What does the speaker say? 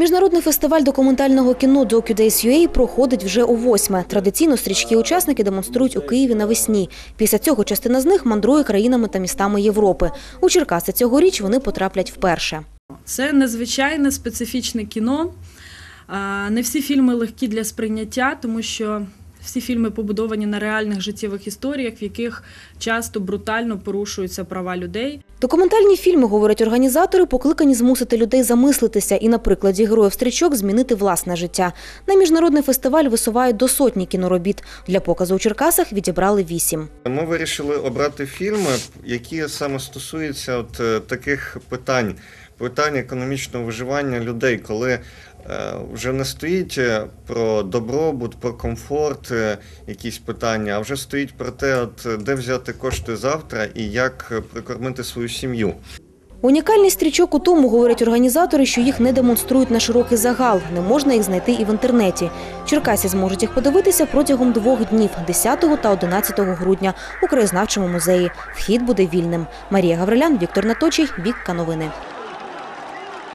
Міжнародний фестиваль документального кіно DocuDays.ua проходить вже у восьме. Традиційно стрічки учасники демонструють у Києві навесні. Після цього частина з них мандрує країнами та містами Європи. У Черкаси цьогоріч вони потраплять вперше. Це незвичайне специфічне кіно. Не всі фільми легкі для сприйняття, тому що всі фільми побудовані на реальних життєвих історіях, в яких часто брутально порушуються права людей. Документальні фільми, говорять організатори, покликані змусити людей замислитися і на прикладі героїв стрічок змінити власне життя. На міжнародний фестиваль висувають до сотні кіноробіт. Для показу у Черкасах відібрали вісім. Ми вирішили обрати фільми, які саме стосуються от е, таких питань, питань економічного виживання людей, коли е, вже не стоїть е, про добробут, про комфорт, е, якісь питання, а вже стоїть про те, от де взяти кошти завтра і як прикормити свою сім'ю. Унікальність стрічок у тому, говорять організатори, що їх не демонструють на широкий загал. Не можна їх знайти і в інтернеті. Черкасі зможуть їх подивитися протягом двох днів 10 та 11 грудня у краєзнавчому музеї. Вхід буде вільним. Марія Гаврилян, Віктор Наточий, Вікка Новини.